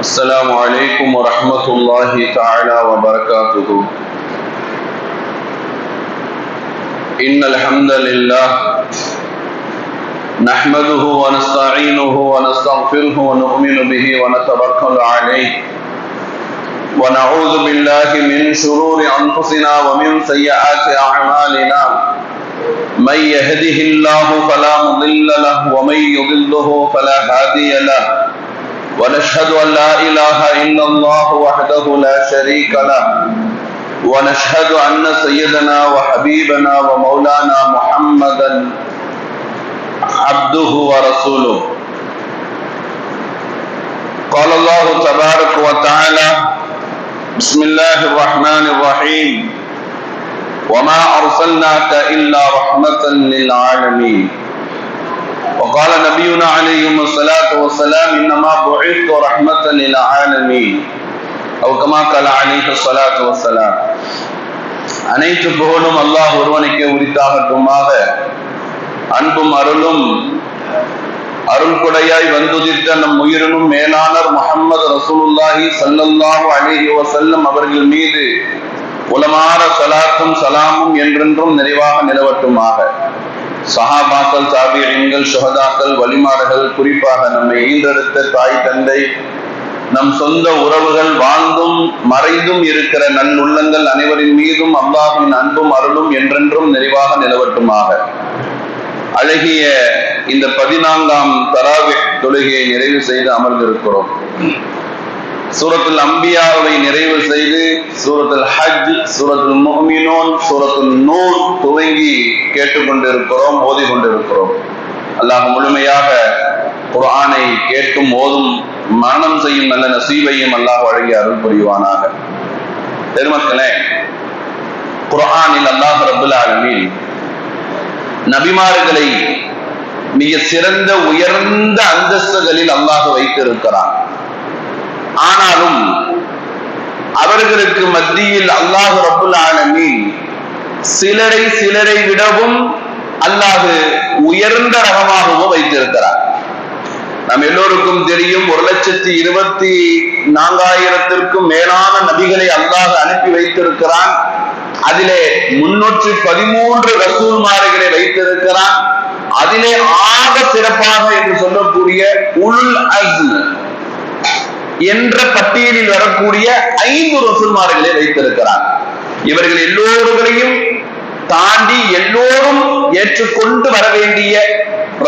السلام عليكم ورحمة الله تعالى وبركاته إن الحمد لله نحمده ونستعينه ونستغفره ونؤمن به ونتوكل عليه ونعوذ بالله من شرور أنفسنا ومن سيئات أعمالنا من يهده الله فلا مضل له، ومن يضله فلا هادي له۔ ونشهد أن لا إله إلا الله وحده لا شريك له. ونشهد أن سيدنا وحبيبنا ومولانا محمدا عبده ورسوله. قال الله تبارك وتعالى بسم الله الرحمن الرحيم. وما أرسلناك إلا رحمة للعالمين. وقال نبينا عليه الصلاة والسلام إنما بعثت رحمة للعالمين أو كما قال عليه الصلاة والسلام அனைத்து புகழும் அல்லாஹ் ஒருவனுக்கே உரித்தாகட்டுமாக அன்பும் அருளும் அருள் கொடையாய் வந்துதிர்த்த நம் உயிரினும் மேலானர் முகமது ரசூலுல்லாஹி சல்லல்லாஹு அலைஹி வஸல்லம் அவர்கள் மீது உலமார சலாத்தும் சலாமும் என்றென்றும் நிறைவாக நிலவட்டுமாக சஹாபாக்கள் தாபியங்கள் சுகதாக்கள் வழிமாடுகள் குறிப்பாக நம்மை ஈன்றெடுத்த தாய் தந்தை நம் சொந்த உறவுகள் வாழ்ந்தும் மறைந்தும் இருக்கிற நல்லுள்ளங்கள் அனைவரின் மீதும் அல்லாஹின் அன்பும் அருளும் என்றென்றும் நிறைவாக நிலவட்டுமாக. அழகிய இந்த பதினான்காம் தராவி தொழுகையை நிறைவு செய்து அமர்ந்திருக்கிறோம். சூரத்தில் அம்பியாவை நிறைவு செய்து சூரத்தில் ஹஜ் சூரத்தில் முஹ்மினோன் சூரத்தில் நூர் துவங்கி கேட்டுக்கொண்டிருக்கிறோம் ஓதி கொண்டிருக்கிறோம் அல்லாஹ் முழுமையாக குர்ஆனை கேட்கும் ஓதும் மரணம் செய்யும் நல்ல நசீபையும் அல்லாஹ் வழங்கி அருள் புரிவானாக. பெருமக்களே குர்ஆனில் அல்லாஹ் ரபுல் ஆலமீன் நபிமார்களை மிக சிறந்த உயர்ந்த அந்தஸ்துகளில் அல்லாஹ் வைத்திருக்கிறான். ஆனாலும் அவர்களுக்கு மத்தியில் அல்லாஹு ரபுல் ஆலமீன் சிலரை சிலரை விடவும் அல்லாஹு உயர்ந்த ரகமாகவும் வைத்திருக்கிறார். நம் எல்லோருக்கும் தெரியும் ஒரு லட்சத்தி இருபத்தி நான்காயிரத்திற்கும் மேலான நபிகளை அல்லாஹ் அனுப்பி வைத்திருக்கிறான். அதிலே முன்னூற்றி பதிமூன்று ரசூல்மார்களை வைத்திருக்கிறான். அதிலே ஆக சிறப்பாக என்று சொல்லக்கூடிய உள் அஸ்ம். என்ற பட்டியலில் வரக்கூடிய ஐந்து ரசூல்மார்களை வைத்திருக்கிறார். இவர்கள் எல்லோர்களையும் தாண்டி எல்லோரும் ஏற்றுக்கொண்டு வர வேண்டிய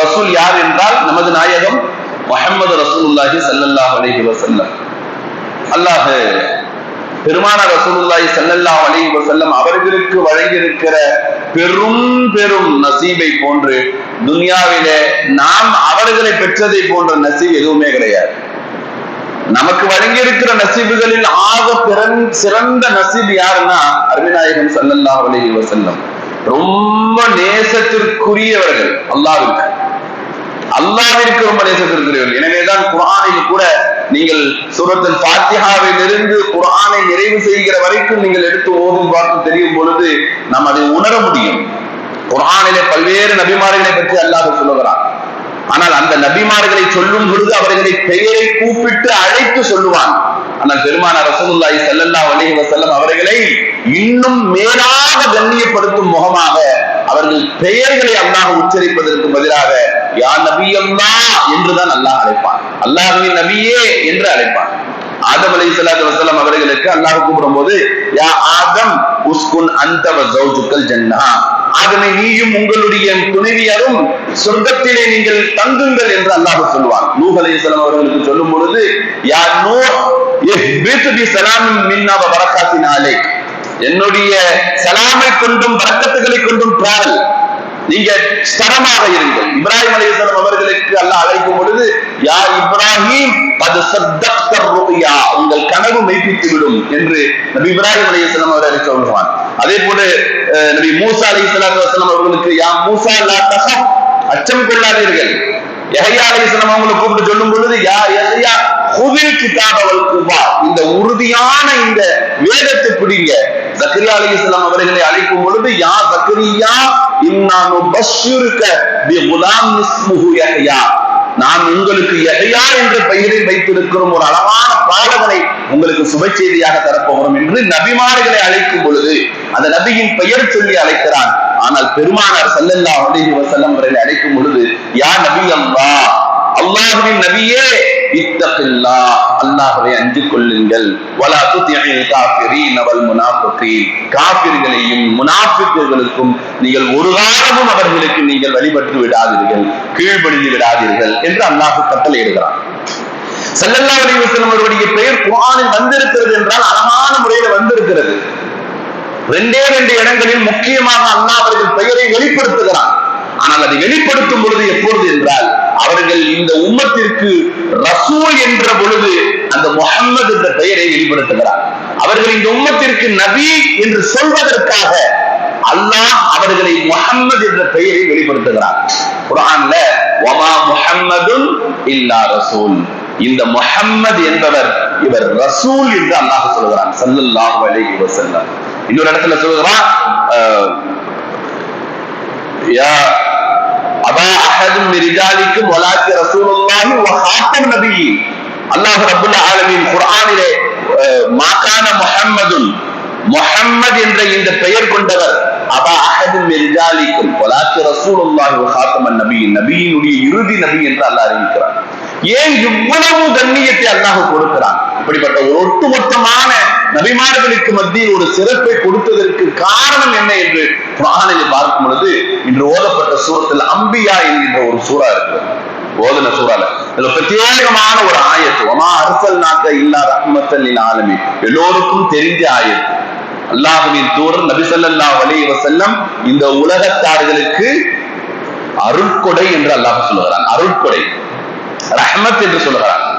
ரசூல் யார் என்றால் நமது நாயகம் முகமது ரசூலுல்லாஹி சல்லல்லாஹ் அலைஹி வசல்லம் அல்லாஹ் பெருமான ரசூலுல்லாஹி சல்லல்லாஹ் அலைஹி வசல்லம் அவர்களுக்கு வழங்கியிருக்கிற பெரும் பெரும் நசீபை போன்று துன்யாவிலே நாம் அவர்களை பெற்றதை போன்ற நசீப் எதுவுமே கிடையாது. நமக்கு வழங்கி இருக்கிற நசீபுகளில் ஆக பிறன் சிறந்த நசீப் யாருன்னா அருவிநாயகம் சல்லல்லா அலைஹி வசல்லம் ரொம்ப நேசத்திற்குரியவர்கள் அல்லாவிற்கு அல்லாவிற்கு ரொம்ப நேசத்திற்குரியவர்கள். எனவேதான் குரானில் கூட நீங்கள் சூரத்தில் பாத்தியாவில் இருந்து குரானை நிறைவு செய்கிற வரைக்கும் நீங்கள் எடுத்து ஓதும் பார்த்து தெரியும் பொழுது நாம் அதை உணர முடியும். குரானிலே பல்வேறு நபிமார்களை பற்றி அல்லாஹ் சொல்லுகிறான். ஆனால் அந்த நபிமார்களை சொல்லும் பொழுது அவர்களை பெயரை கூப்பிட்டு அழைத்து சொல்லுவான். ஆனால் பெருமான ரசகுல்லாய் செல்லல்லா அலைஹி வசல்லம் அவர்களை இன்னும் மேலாக கண்ணியப்படுத்தும் முகமாக அவர்கள் பெயர்களை அல்லாஹ் உச்சரிப்பதற்கு பதிலாக யா நபி அல்லா என்றுதான் அல்லாஹ் அழைப்பான். அல்லாஹின் நபியே என்று அழைப்பான். ஆதம் அலி சலாத்து வசலம் அவர்களுக்கு அல்லாஹ் கூப்பிடும் போது யா ஆதம் உஸ்குன் அந்த ஜௌஜுக்கல் ஜன்னா. ஆகவே நீயும் உங்களுடைய துணைவியரும் சொர்க்கத்திலே நீங்கள் தங்குங்கள் என்று அல்லாஹ் சொல்லுவான் நூஹ் அலைஹிஸ்ஸலாம் அவர்களுக்கு சொல்லும் பொழுது யா நூ இஹ்பித் சலாமின் மின்னாவ வரக்காத்தினாலே என்னுடைய சலாமை கொண்டும் பரக்கத்துகளை கொண்டும் டிராவல் நீங்க ஸ்தரமாக இருங்கள். இப்ராஹிம் அலிஸ்லாம் அவர்களுக்கு அல்லாஹ் அழைக்கும் பொழுது யா இப்ராஹிம் அது சத்தக்தர் உங்கள் கனவு மெய்ப்பித்து விடும் என்று நபி இப்ராஹிம் அலைஹிஸ்ஸலாம் அவர்களை சொல்லுவான் அதே போல நபி மூசா அலி சலாத்து அவர்களுக்கு யா மூசா லா அச்சம் கொள்ளாதீர்கள். யஹ்யா அலைஹிஸ்ஸலாம் அவங்களை கூப்பிட்டு சொல்லும் பொழுது யா யஹ்யா குதில் கிதாபவல் குபா இந்த உறுதியான இந்த வேதத்தை பிடிங்க. ஜக்கரியா அலைஹிஸ்ஸலாம் அவர்களை அழைக்கும் பொழுது யா ஜக்கரியா இன்னானு பஷ்ஷிருக்க பி குலாம் இஸ்முஹு யஹ்யா நாம் உங்களுக்கு எதையா என்ற பெயரை வைத்திருக்கிறோம்? ஒரு அழகான பாடகனை உங்களுக்கு சுப செய்தியாக தரப்போகிறோம் என்று நபிமார்களை அழைக்கும் பொழுது அந்த நபியின் பெயர் சொல்லி அழைக்கிறான். ஆனால் பெருமானார் செல்லல்லா அலிஹி வசல்லம் அவர்களை அழைக்கும் பொழுது யா நபி அல்லா அல்லாஹுவின் நபியே இத்தகில்லா அல்லாஹ்வை அஞ்சு கொள்ளுங்கள். வலா துதிஇல் காஃபிரீன் வல் முனாஃபிகீன். காஃபிர்களையும் முனாஃபிக்குகளுக்கும் நீங்கள் ஒரு காலமும் அவர்களுக்கு நீங்கள் வழிபட்டு விடாதீர்கள் கீழ்ப்படிந்து விடாதீர்கள் என்று அல்லாஹ் கட்டளை இடுகிறான். அலைஹி வஸல்லம் அவருடைய பெயர் குரானில் வந்திருக்கிறது என்றால் அழகான முறையில் வந்திருக்கிறது. ரெண்டே ரெண்டு இடங்களில் முக்கியமாக அல்லாஹ் அவர்கள் பெயரை வெளிப்படுத்துகிறான். ஆனால் அதை வெளிப்படுத்தும் பொழுது எப்பொழுது என்றால் அவர்கள் இந்த உம்மத்திற்கு ரசூல் என்ற பொழுது அந்த முகம்மது என்ற பெயரை வெளிப்படுத்துகிறார். அவர்கள் இந்த உம்மத்திற்கு நபி என்று சொல்வதற்காக அல்லாஹ் அவர்களை முகம்மது என்ற பெயரை வெளிப்படுத்துகிறார். குரான்ல ஒமா முகம்மதும் இல்லா ரசூல். இந்த முகம்மது என்பவர் இவர் ரசூல் என்று அல்லாஹ் சொல்கிறான் சல்லல்லாஹு அலைஹி வஸல்லம். இன்னொரு இடத்துல சொல்கிறான் யா அஹதும் மிரிஜாலிக்கும் வலாக்கி ரசூலுல்லாஹி வ ஹாத்தம் நபியீன் அல்லாஹ் ரப்புல் ஆலமீன் குர்ஆனிலே மாகான முஹம்மதுன் முஹம்மது என்ற இந்த பெயர் கொண்டவர் அபா அஹதும் மிரிஜாலிக்கும் வலாக்கி ரசூலுல்லாஹி வ ஹாத்தம் நபியின் நபியினுடைய இறுதி நபி என்று அல்லாஹ் அறிவிக்கிறார் ஏன் இவ்வளவு கண்ணியத்தை அல்லாஹ் கொடுக்கிறான் இப்படிப்பட்ட ஒரு ஒட்டுமொத்தமான நபிமார்களுக்கு மத்தியில் ஒரு சிறப்பை கொடுத்ததற்கு காரணம் என்ன என்று குரானில் பார்க்கும் பொழுது இன்று ஓதப்பட்ட சூரத்தில் அம்பியா என்கின்ற ஒரு சூறா இருக்கு. ஓதன சூறால. இதுல பிரத்யேகமான ஒரு ஆயத்து. ஒமா அரசல் நாக்க இல்லா ரஹ்மத்தல் ஆலமி எல்லோருக்கும் தெரிஞ்ச ஆயத்து. அல்லாஹுவின் தூரர் நபிசல்லா வலி வசல்லம் இந்த உலகத்தார்களுக்கு அருட்கொடை என்று அல்லாஹ் சொல்லுகிறான். அருட்கொடை. ரஹ்மத் என்று சொல்லுகிறான்.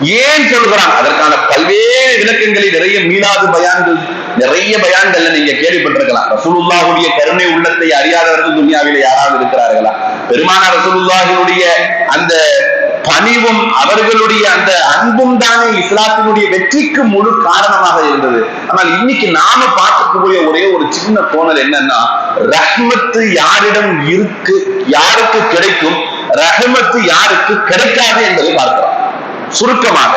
ஏன் சொல்கிறான்? அதற்கான பல்வேறு விளக்கங்களை நிறைய மீளாது பயான்கள் நிறைய பயான்கள் நீங்க கேள்விப்பட்டிருக்கலாம். ரசூலுல்லாஹுடைய கருணை உள்ளத்தை அறியாதவர்கள் துனியாவில யாராவது இருக்கிறார்களா? பெருமான ரசூலுல்லாஹினுடைய அந்த பணிவும் அவர்களுடைய அந்த அன்பும் தானே இஸ்லாத்தினுடைய வெற்றிக்கு முழு காரணமாக இருந்தது. ஆனால் இன்னைக்கு நாம பார்க்கக்கூடிய ஒரே ஒரு சின்ன கோணல் என்னன்னா ரஹ்மத்து யாரிடம் இருக்கு யாருக்கு கிடைக்கும் ரஹமத்து யாருக்கு கிடைக்காது என்பதை பார்க்கிறோம். சுருக்கமாக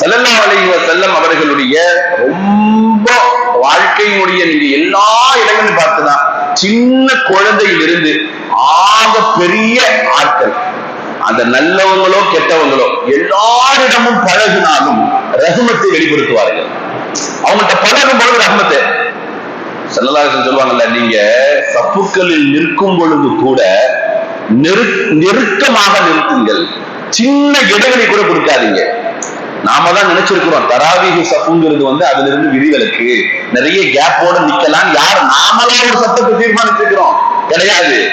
செல்லல்லா அலைவ செல்லம் அவர்களுடைய ரொம்ப வாழ்க்கையினுடைய நீங்க எல்லா இடங்களும் பார்த்துதான். சின்ன குழந்தையிலிருந்து ஆக பெரிய ஆட்கள். அந்த நல்லவங்களோ கெட்டவங்களோ எல்லாரிடமும் பழகினாலும் ரகுமத்தை வெளிப்படுத்துவார்கள். அவங்கள்ட்ட பழகும் பொழுது ரகுமத்தை செல்லலாசன் சொல்லுவாங்கல்ல நீங்க சப்புக்களில் நிற்கும் பொழுது கூட நெருக்கமாக நிறுத்துங்கள். சின்ன இடைவெளி கூட கொடுக்காதீங்க. நாம தான் நினைச்சிருக்கிறோம். தராவீக சப்புங்கிறது வந்து அதுல இருந்து விதிவிலக்கு நிறைய கேப்போட நிக்கலாம். யார்? நாமளா ஒரு சத்தத்தை தீர்மானிச்சிருக்கிறோம். கிடையாது.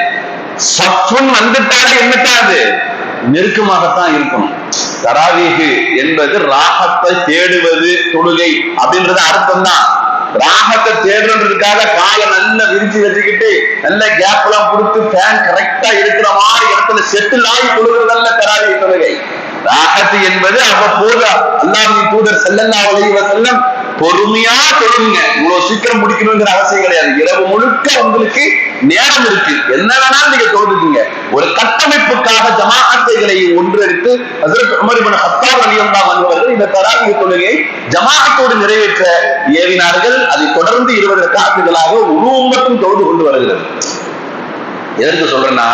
சப்புன்னு வந்துட்டாலே என்னட்டாது நெருக்கமாகத்தான் இருக்கணும். தராவீகு என்பது ராகத்தை தேடுவது தொழுகை அப்படின்றது அர்த்தம் தான் ராகத்தை தேடுறதுக்காக காலை நல்லா விரிச்சு வச்சுக்கிட்டு நல்ல கேப் எல்லாம் கொடுத்து ஃபேன் கரெக்டா இருக்கிற மாதிரி இடத்துல செட்டில் ஆகி கொடுக்கறதல்ல தராவி தொழுகை ராகத்து என்பது அவ்வப்போது அல்லாஹின் தூதர் செல்லல்லா அலைஹி செல்லம் பொறுமையா தொழுங்க. இவ்வளவு சீக்கிரம் முடிக்கணுங்கிற அவசியம் கிடையாது. இரவு முழுக்க உங்களுக்கு நேரம் இருக்கு. என்ன வேணாலும் நீங்க தொழுதுக்குங்க. ஒரு கட்டமைப்புக்காக ஜமாஅத்தைகளை ஒன்றெடுத்து அதற்கு உமர் இப்னு ஹத்தாப் ரலியல்லாஹு அன்ஹு இந்த தராவிய தொழுகையை ஜமாஅத்தோடு நிறைவேற்ற ஏவினார்கள். அதை தொடர்ந்து இருபது காத்துகளாக ஒரு உம்மத்தும் தொழுது கொண்டு வருகிறது. எதற்கு சொல்றேன்னா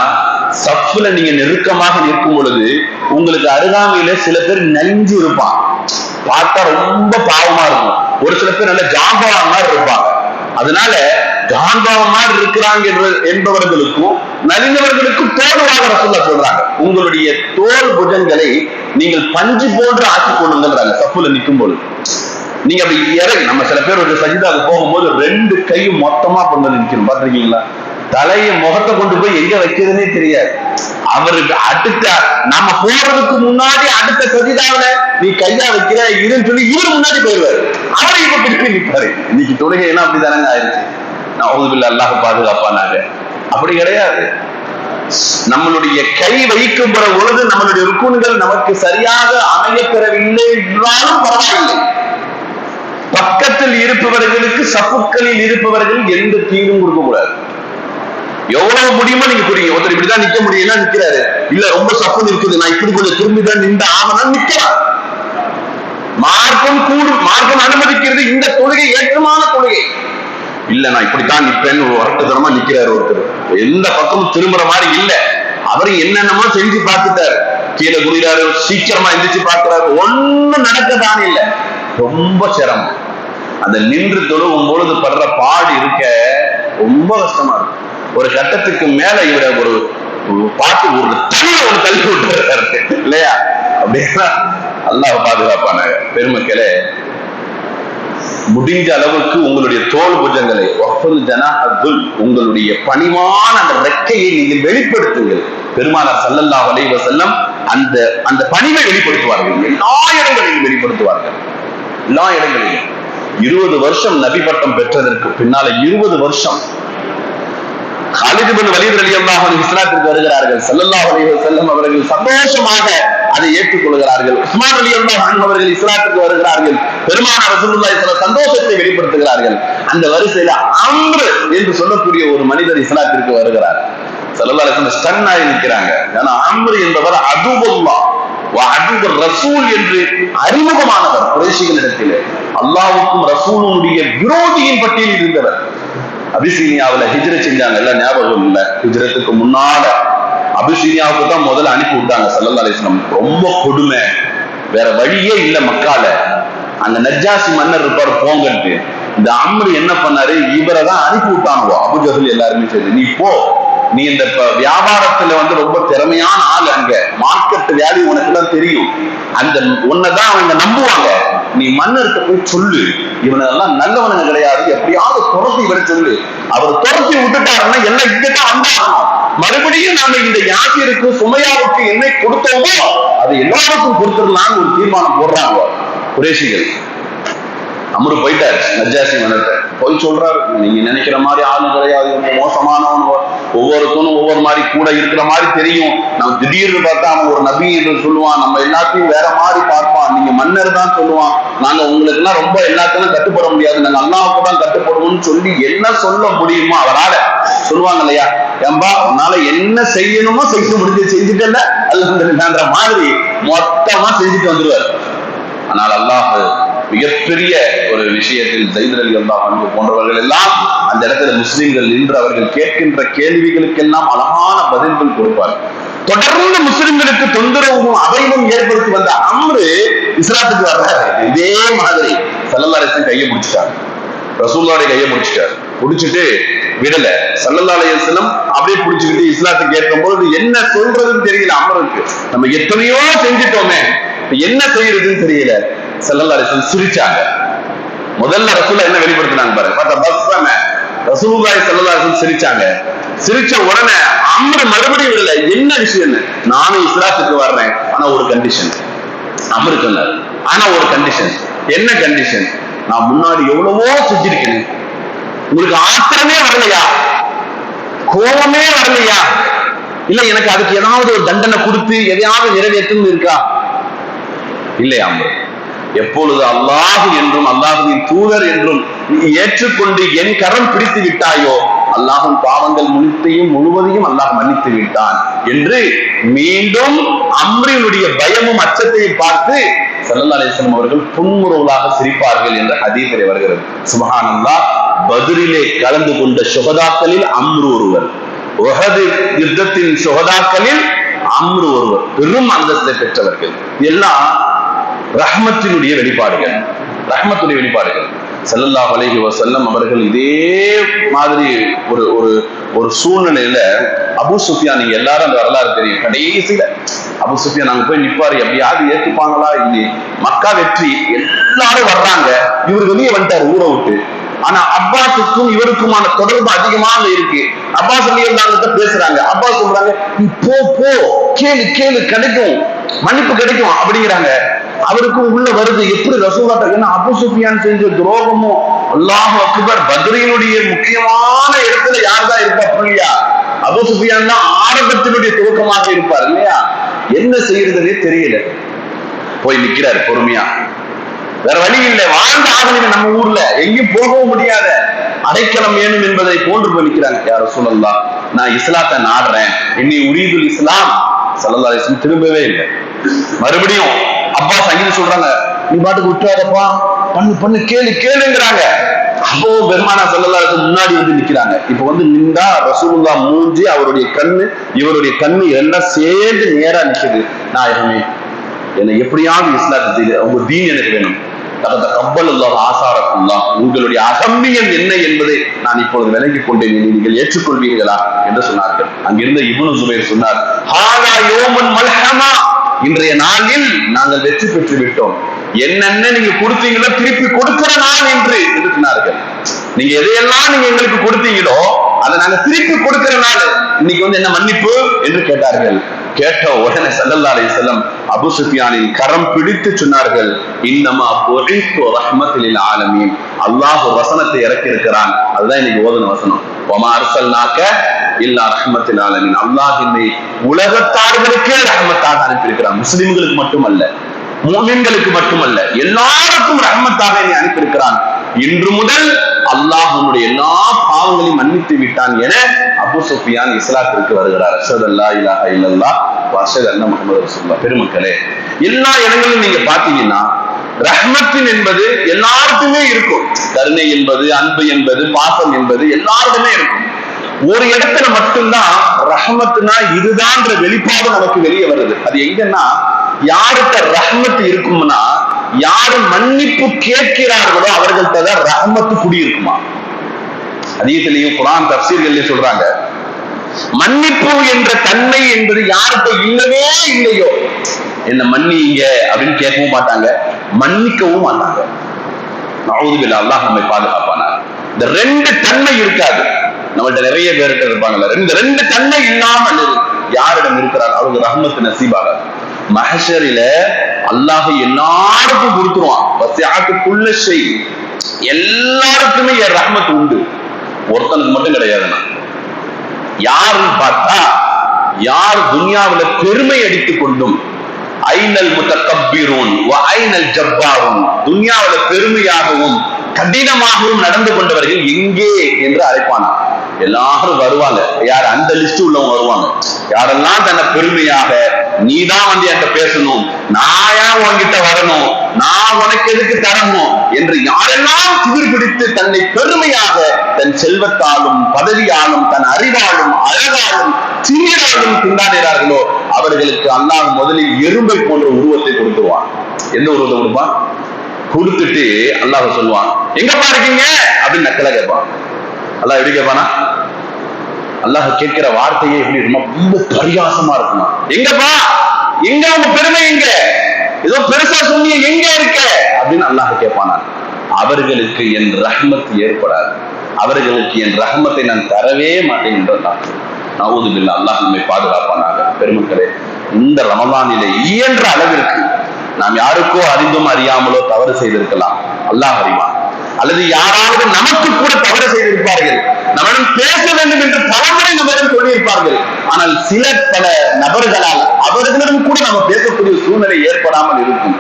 சஃப்ல நீங்க நெருக்கமாக நிற்கும் பொழுது உங்களுக்கு அருகாமையில சில பேர் நஞ்சு இருப்பான் பார்த்தா ரொம்ப பாவமா இருக்கும். ஒரு சில பேர் நல்ல ஜாம்பவான் மாதிரி இருப்பாங்க. அதனால ஜாம்பவம் மாதிரி இருக்கிறாங்க என்ற- என்பவர்களுக்கும் நலிந்தவர்களுக்கும் தோல்வாக சொல்ல சொல்றாங்க. உங்களுடைய தோல் புஜங்களை நீங்கள் பஞ்சு போன்று ஆக்கி கொள்ளுங்கன்றாங்க சப்புல நிற்கும் பொழுது. நீங்க அப்படி இறங்கி நம்ம சில பேர் ஒரு சஜிதாவுக்கு போகும்போது ரெண்டு கையும் மொத்தமா கொண்டு வந்து நிக்கணும் பாத்திருக்கீங்களா தலையை முகத்தை கொண்டு போய் எங்க வைக்கிறதுனே தெரியாது. அவருக்கு அடுத்த நம்ம போறதுக்கு முன்னாடி அடுத்த சதிதாவில நீ கையா வைக்கிற இதுன்னு சொல்லி இவரு முன்னாடி போயிடுவாரு. அவரை இப்ப பிடிப்பி நிற்பாரு இன்னைக்கு தொழுகை என்ன அப்படிதானங்க ஆயிருச்சு நான் உதுபில்ல அல்லாஹ் பாதுகாப்பானாங்க அப்படி கிடையாது. நம்மளுடைய கை வைக்கும் பொழுது நம்மளுடைய ருக்குன்கள் நமக்கு சரியாக அமையப்பெறவில்லை என்றாலும் பரவாயில்லை. பக்கத்தில் இருப்பவர்களுக்கு சப்புக்களில் இருப்பவர்கள் எந்த தீங்கும் கொடுக்க கூடாது. எவ்வளவு முடியுமோ நீங்க புரியுங்க ஒருத்தர் இப்படிதான் நிக்க முடியும்னா நிக்கிறாரு. இல்ல ரொம்ப சப்பு இருக்குது. நான் இப்படி கொஞ்சம் திரும்பி தான் நின்று ஆகணும் நிக்கலாம். மார்க்கம் கூடும் மார்க்கம் அனுமதிக்கிறது இந்த தொழுகை ஏற்றமான தொழுகை. இல்ல நான் இப்படித்தான் நிப்பேன்னு ஒரு வரட்டுத்தனமா நிக்கிறாரு ஒருத்தர். எந்த பக்கமும் திரும்புற மாதிரி இல்ல. அவர் என்னென்னமோ செஞ்சு பார்த்துட்டாரு. கீழே குடிக்கிறாரு சீக்கிரமா எந்திரிச்சு பார்க்கிறாரு. ஒண்ணும் நடக்கதான் இல்ல. ரொம்ப சிரமம். அந்த நின்று தொழுவும் பொழுது படுற பாடு இருக்க ரொம்ப கஷ்டமா இருக்கும் ஒரு கட்டத்துக்கு மேல இவரை ஒரு பாட்டு ஒரு ஒரு தள்ளி விட்டுறாரு இல்லையா? அப்படின்னா அல்லாஹ் பாதுகாப்பான பெருமக்களே முடிஞ்ச அளவுக்கு உங்களுடைய தோல் புஜங்களை ஒஃபல் ஜனாஹுல் உங்களுடைய பணிவான அந்த ரெக்கையை நீங்கள் வெளிப்படுத்துங்கள். பெருமானார் சல்லல்லா வலைவ செல்லம் அந்த அந்த பணிவை வெளிப்படுத்துவார்கள். எல்லா இடங்களிலும் வெளிப்படுத்துவார்கள். எல்லா இடங்களிலும் இருபது வருஷம் நபி பட்டம் பெற்றதற்கு பின்னால இருபது வருஷம் காலித் பின் வலீத் ரலியல்லாஹு அன்ஹு இஸ்லாத்திற்கு வருகிறார்கள். சல்லல்லா அலி செல்லம் அவர்கள் சந்தோஷமாக அதை ஏற்றுக்கொள்கிறார்கள். உஸ்மான் அலி அன்ஹு அவர்கள் இஸ்லாத்திற்கு வருகிறார்கள். பெருமான ரசூலுல்லாஹி சில சந்தோஷத்தை வெளிப்படுத்துகிறார்கள். அந்த வரிசையில அன்று என்று சொல்லக்கூடிய ஒரு மனிதர் இஸ்லாத்திற்கு வருகிறார். சல்லல்லா அலைஹி ஸ்டன் ஆகி நிற்கிறாங்க. ஏன்னா அம்ரு என்பவர் அதுவுல்லாஹ் அதுவர் ரசூல் என்று அறிமுகமானவர் குறைஷிகளிடத்திலே அல்லாவுக்கும் ரசூலுடைய விரோதியின் பட்டியலில் இருந்தவர். அபிசீனியாவில் ஹிஜ்ரத் செஞ்சாங்க. எல்லாம் ஞாபகம் இல்லை. ஹிஜ்ரத்துக்கு முன்னால அபிசீனியாவுக்கு தான் முதல்ல அனுப்பி விட்டாங்க சல்லல்லா அலிஸ்லாம் ரொம்ப கொடுமை. வேற வழியே இல்லை மக்கால. அந்த நஜ்ஜாசி மன்னர் இருப்பார் போங்கன்ட்டு. இந்த அம்ரு என்ன பண்ணாரு? இவரை தான் அனுப்பி விட்டானுவோ. அபுஜஹல் எல்லாருமே சரி. நீ போ. நீ இந்த வியாபாரத்துல வந்து ரொம்ப திறமையான ஆள் அங்க. மார்க்கெட் வேல்யூ உனக்கு எல்லாம் தெரியும். அந்த உன்னதான் அவங்க நம்புவாங்க. நீ மன்னர்கிட்ட போய் சொல்லு. இவனெல்லாம் நல்லவனுங்க கிடையாது. எப்படியாவது துரத்தி இவரை சொல்லு. அவர் துரத்தி விட்டுட்டாருன்னா எல்லாம் இங்கதான் வந்தாகணும். மறுபடியும் நாம இந்த யாத்திருக்கு சுமையாவுக்கு என்ன கொடுத்தோமோ அது எல்லாருக்கும் கொடுத்துடலாம்னு ஒரு தீர்மானம் போடுறாங்க குறைசிகள் அமரு போயிட்டாரு நஜாசி மன்னர்கிட்ட போய் சொல்றாரு நீங்க நினைக்கிற மாதிரி ஆளு கிடையாது மோசமானவன் ஒவ்வொருத்தனும் ஒவ்வொரு மாதிரி கூட இருக்கிற மாதிரி தெரியும். நம்ம திடீர்னு பார்த்தா அவன் ஒரு நபி என்று சொல்லுவான் நம்ம எல்லாத்தையும் வேற மாதிரி பார்ப்பான். நீங்க மன்னர் தான் சொல்லுவான். நாங்க உங்களுக்கு எல்லாம் ரொம்ப எல்லாத்தையும் கட்டுப்பட முடியாது. நாங்க அல்லாவுக்கு தான் கட்டுப்படுவோம்னு சொல்லி என்ன சொல்ல முடியுமோ அவரால சொல்லுவாங்க இல்லையா? ஏன்பா உன்னால என்ன செய்யணுமோ செய்து முடிஞ்சு செஞ்சுட்டல அல்ல மாதிரி மொத்தமா செஞ்சுட்டு வந்துருவாரு. ஆனால் அல்லாஹ் மிகப்பெரிய ஒரு விஷயத்தில் ஜெயித் தான் அன்பு போன்றவர்கள் எல்லாம் அந்த இடத்துல முஸ்லிம்கள் நின்று அவர்கள் கேட்கின்ற கேள்விகளுக்கெல்லாம் அழகான பதில்கள் கொடுப்பார்கள். தொடர்ந்து முஸ்லிம்களுக்கு தொந்தரவும் அவைவும் ஏற்படுத்தி வந்த அம்ரு இஸ்லாத்துக்கு வர்றாரு. இதே மாதிரி சல்லல்லாரசன் கையை பிடிச்சிட்டாரு. ரசூல்லாடைய கையை முடிச்சிட்டாரு பிடிச்சிட்டு விடல. சல்லல்லா அப்படியே புடிச்சுக்கிட்டு இஸ்லாத்துக்கு கேட்கும் பொழுது என்ன சொல்றதுன்னு தெரியல அமருக்கு. நம்ம எத்தனையோ செஞ்சுட்டோமே. என்ன செய்யறதுன்னு தெரியல. சல்லல்லா சிரிச்சாங்க. முதல்ல ரசூலா என்ன வெளிப்படுத்தினாங்க பாருங்க பார்த்தா பஸ் ரசூலுல்லாஹி ஸல்லல்லாஹு அலைஹி சிரிச்சாங்க. சிரிச்ச உடனே அம்ரு மறுபடியும் விடல என்ன விஷயம்னு? நானும் இஸ்லாத்துக்கு வர்றேன். ஆனா ஒரு கண்டிஷன் அமரு சொன்னார். ஆனா ஒரு கண்டிஷன் என்ன கண்டிஷன் நான் முன்னாடி எவ்வளவோ செஞ்சிருக்கேன். உங்களுக்கு ஆத்திரமே வரலையா? கோபமே வரலையா? இல்ல எனக்கு அதுக்கு ஏதாவது ஒரு தண்டனை கொடுத்து எதையாவது நிறைவேற்றும் இருக்கா? இல்லையா அம்ரு? எப்பொழுது அல்லாஹு என்றும் அல்லாஹுவின் தூதர் என்றும் நீ ஏற்றுக்கொண்டு என் கரம் பிடித்து விட்டாயோ அல்லாஹும் பாவங்கள் முழுத்தையும் முழுவதையும் அல்லாஹ் மன்னித்து விட்டான் என்று மீண்டும் அம்ரினுடைய பயமும் அச்சத்தையும் பார்த்து சல்லல்லா அலிஸ்லாம் அவர்கள் புன்முறுவலாக சிரிப்பார்கள் என்ற ஹதீஸிலே வருகிறது. சுபஹானல்லா பதிரிலே கலந்து கொண்ட சுகதாக்களில் அம்ரு ஒருவர். யுத்தத்தின் சுகதாக்களில் அம்ரு ஒருவர். பெரும் அந்தஸ்தை பெற்றவர்கள். எல்லாம் ரஹ்மத்தினுடைய வெளிப்பாடுகள். ரஹ்மத்துடைய வெளிப்பாடுகள். செல்லல்லா வலைகி செல்லம் அவர்கள் இதே மாதிரி ஒரு ஒரு ஒரு சூழ்நிலையில அபு சுஃபியா நீங்க எல்லாரும் அந்த வரலாறு தெரியும். கடைசியில அபு சுஃபியா அங்க போய் நிப்பாரு. எப்படியாவது ஏத்துப்பாங்களா? இது மக்கா வெற்றி. எல்லாரும் வர்றாங்க. இவர் வெளியே வந்துட்டார் ஊரை விட்டு. ஆனா அப்பாஸுக்கும் இவருக்குமான தொடர்பு அதிகமாக இருக்கு. அப்பாஸ் அலி பேசுறாங்க. அப்பா சொல்றாங்க நீ போ போ. கேளு கேளு கிடைக்கும். மன்னிப்பு கிடைக்கும். அப்படிங்கிறாங்க. அவருக்கும் உள்ள வருது. எப்படி ரசூலாட்ட ஏன்னா அபு சுஃபியான் செஞ்ச துரோகமும் அல்லாஹ் அக்பர் பத்ரியினுடைய முக்கியமான இடத்துல யார் தான் இருப்பா புள்ளியா அபு சுஃபியான் தான் ஆரம்பத்தினுடைய துவக்கமாக இருப்பார் இல்லையா? என்ன செய்யறதுன்னே தெரியல. போய் நிக்கிறாரு பொறுமையா. வேற வழி இல்லை. வாழ்ந்த ஆகலைங்க நம்ம ஊர்ல எங்கேயும் போகவும் முடியாத அடைக்கலம் வேணும் என்பதை போன்று போய் நிக்கிறாங்க. யார சொல்லலாம் நான் இஸ்லாத்தை நாடுறேன். இன்னி உரியதுல் இஸ்லாம் சல்லல்லாஹு அலைஹி திரும்பவே இல்லை. மறுபடியும் அப்பா சங்கீதம் சொல்றாங்க நீ பாட்டுக்கு விட்டுறாதப்பா பண்ணு பண்ணு கேளு கேளுங்கிறாங்க. அப்போ பெருமானா சல்லல்லாஹு முன்னாடி வந்து நிக்கிறாங்க. இப்ப வந்து நின்றா ரசூலுல்லா மூஞ்சி அவருடைய கண்ணு இவருடைய கண்ணு எல்லாம் சேர்ந்து நேரா நிக்குது. நாயகமே என்னை எப்படியாவது இஸ்லாத்தை உங்க தீன் எனக்கு வேணும். தகத கப்பல் அல்லாஹ் உங்களுடைய அகம்பியம் என்ன என்பதை நான் இப்பொழுது விளங்கிக் கொண்டேன். நீங்கள் ஏற்றுக்கொள்வீர்களா? என்று சொன்னார்கள். அங்கிருந்த இவனு சுபைர் சொன்னார் ஹாதா யோமன் மல்ஹமா. இன்றைய நாளில் நாங்கள் வெற்றி பெற்று விட்டோம். என்னென்ன நீங்க கொடுத்தீங்களோ திருப்பி கொடுக்கிற நாள் என்று எழுப்பினார்கள் நீங்க எதையெல்லாம் நீங்க எங்களுக்கு கொடுத்தீங்களோ அதை நாங்க திருப்பி கொடுக்கிற நாள். இன்னைக்கு வந்து என்ன மன்னிப்பு என்று கேட்டார்கள். கேட்ட உடனே சல்லல்லா அலி செல்லம் அபு சுஃபியானின் கரம் பிடித்து சொன்னார்கள் இன்னமா புஇத்து ரஹ்மத்தில் ஆலமீன். அல்லாஹ் வசனத்தை இறக்கி இருக்கிறான் அதுதான் இன்னைக்கு ஓதுன வசனம். இல்லா அல்லாஹ் என்னை உலகத்தார்களுக்கே முஸ்லிம்களுக்கு மட்டுமல்ல மூமின்களுக்கு மட்டுமல்ல எல்லாருக்கும் ரஹமத்தாக என்னை அனுப்பியிருக்கிறான். இன்று முதல் அல்லாஹ் உன்னுடைய எல்லா பாவங்களையும் மன்னித்து விட்டான் என அபு சுஃபியான் இஸ்லாத்திற்கு வருகிறார். அஷத் அல்லா இலாஹ இல்லல்லா வஷத் அல்லா முகமது ரசூல்லா பெருமக்களே எல்லா இடங்களிலும் நீங்க பாத்தீங்கன்னா ரஹ்மத்தின் என்பது எல்லாருக்குமே இருக்கும். கருணை என்பது அன்பு என்பது பாசம் என்பது எல்லாருக்குமே இருக்கும். ஒரு இடத்துல மட்டும்தான் ரஹ்மத்துனா இதுதான்ற வெளிப்பாடு நமக்கு வெளியே வருது. அது எங்கன்னா யார்கிட்ட ரஹ்மத் இருக்கும்னா யாரு மன்னிப்பு கேட்கிறார்களோ அவர்கள்ட்ட தான் ரஹ்மத்து குடியிருக்குமா? அதீத்திலையும் குரான் தப்சீர்கள்லயும் சொல்றாங்க. மன்னிப்பு என்ற தன்மை என்பது யாருக்கு இல்லவே இல்லையோ? என்ன மன்னிங்க அப்படின்னு கேட்கவும் மாட்டாங்க. மன்னிக்கவும் மாட்டாங்க. நவுதுபில்லா அல்லாஹ் நம்மை பாதுகாப்பானார். இந்த ரெண்டு தன்மை இருக்காது. நம்மள்ட்ட நிறைய பேர்கிட்ட இருப்பாங்கல்ல. ரெண்டு ரெண்டு தன்மை இல்லாமல் யாரிடம் இருக்கிறார்? அவங்க ரஹமத்து நசீபாக. மகஷரில அல்லாஹ் எல்லாருக்கும் கொடுத்துருவான். வசியாக்குள்ள செய் எல்லாருக்குமே என் ரஹமத் உண்டு. ஒருத்தனுக்கு மட்டும் கிடையாதுண்ணா யாருன்னு பார்த்தா யார் துனியாவில பெருமை அடித்துக் கொண்டும் ஐநல் முத்தக்கபீரூன் ஐநல் ஜப்பாரூன். துனியாவில பெருமையாகவும் கடினமாகவும் நடந்து கொண்டவர்கள் எங்கே என்று அழைப்பானார் எல்லாரும் வருவாங்க. யார் அந்த லிஸ்ட் உள்ளவங்க வருவாங்க. யாரெல்லாம் தன்னை பெருமையாக நீ தான் வந்து என்கிட்ட பேசணும். நான் ஏன் உன்கிட்ட வரணும்? நான் உனக்கு எதுக்கு தரணும்? என்று யாரெல்லாம் திதிர் பிடித்து தன்னை பெருமையாக தன் செல்வத்தாலும் பதவியாலும் தன் அறிவாலும் அழகாலும் சிறியதாலும் திண்டாடுகிறார்களோ அவர்களுக்கு அல்லாஹ் முதலில் எறும்பை போன்ற உருவத்தை கொடுத்துருவான். எந்த உருவத்தை கொடுப்பான்? கொடுத்துட்டு அல்லாஹ் சொல்லுவான் எங்கப்பா இருக்கீங்க? அப்படின்னு நக்கலை கேட்பான். அல்லாஹ் எப்படி கேட்பானா? அல்லாஹ் கேட்கிற வார்த்தையே எப்படி இருக்குமா ரொம்ப பரியாசமா இருக்குமா? எங்கப்பா? எங்க உங்க பெருமை எங்க? ஏதோ பெருசா சொன்னீங்க எங்க இருக்க? அப்படின்னு அல்லாஹ் கேட்பானா. அவர்களுக்கு என் ரஹ்மத் ஏற்படாது. அவர்களுக்கு என் ரஹ்மத்தை நான் தரவே மாட்டேன் என்றான் நவூதுபில்லா அல்லாஹ் நம்மை பாதுகாப்பானாக. பெருமக்களே இந்த ரமதானிலே இயன்ற அளவிற்கு நாம் யாருக்கோ அறிந்தும் அறியாமலோ தவறு செய்திருக்கலாம். அல்லாஹ் அறிவான். அல்லது யாராவது நமக்கு கூட தவறு செய்திருப்பார்கள். நம்மிடம் பேச வேண்டும் என்று பலமுறை நம்மிடம் சொல்லியிருப்பார்கள். ஆனால் சில பல நபர்களால் அவர்களிடம் கூட நம்ம பேசக்கூடிய சூழ்நிலை ஏற்படாமல் இருக்கும்.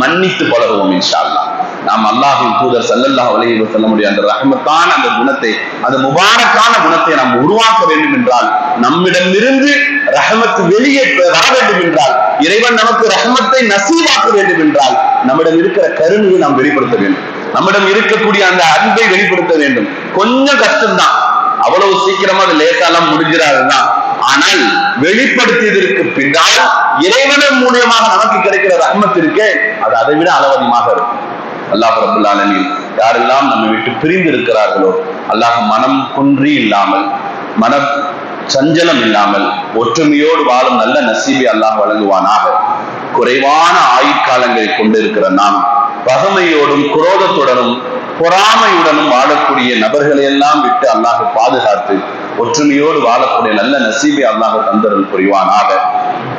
மன்னித்து பழகுவோம் இன்ஷால்லா நாம் அல்லாஹின் தூதர் சல்லல்லாஹ் அலைஹி முடியும் அந்த ரஹமத்தான அந்த குணத்தை அந்த முபாரக்கான குணத்தை நாம் உருவாக்க வேண்டும் என்றால் நம்மிடமிருந்து ரஹமத்து வெளியே வர வேண்டும் என்றால் இறைவன் நமக்கு ரஹமத்தை நசீவாக்க வேண்டும் என்றால் நம்மிடம் இருக்கிற கருணையை நாம் வெளிப்படுத்த வேண்டும். நம்மிடம் இருக்கக்கூடிய அந்த அன்பை வெளிப்படுத்த வேண்டும். கொஞ்சம் கஷ்டம்தான். அவ்வளவு சீக்கிரமா அது லேசாலாம் முடிஞ்சிடாதுதான் ஆனால் வெளிப்படுத்தியதற்கு பின்னால் இறைவனின் மூலியமாக நமக்கு கிடைக்கிற ரஹ்மத் இருக்கே அது அதை விட அளவதிகமாக இருக்கும். அல்லாஹ் ரபுல் யாரெல்லாம் நம்மை விட்டு பிரிந்து இருக்கிறார்களோ அல்லாஹ் மனம் குன்றி இல்லாமல் மன சஞ்சலம் இல்லாமல் ஒற்றுமையோடு வாழும் நல்ல நசீபை அல்லாஹ் வழங்குவானாக. குறைவான ஆயுட்காலங்களை கொண்டிருக்கிற நாம் பகமையோடும் குரோதத்துடனும் பொறாமையுடனும் வாழக்கூடிய நபர்களை எல்லாம் விட்டு அல்லாஹ் பாதுகாத்து ஒற்றுமையோடு வாழக்கூடிய நல்ல நசீபை அல்லாஹ் தந்தரல் புரிவானாக.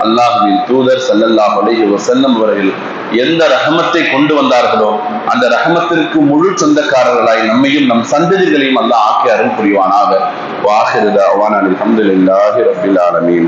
அல்லாஹுவின் தூதர் சல்லல்லாஹ் அலைஹி வஸல்லம் அவர்கள் எந்த ரகமத்தை கொண்டு வந்தார்களோ அந்த ரகமத்திற்கு முழு சொந்தக்காரர்களாய் நம்மையும் நம் சந்ததிகளையும் அல்லாஹ் ஆக்கி அருள் புரிவானாக. வாஹிருத அவான் அஹமதுல்லாஹி ரபில் ஆலமீன்.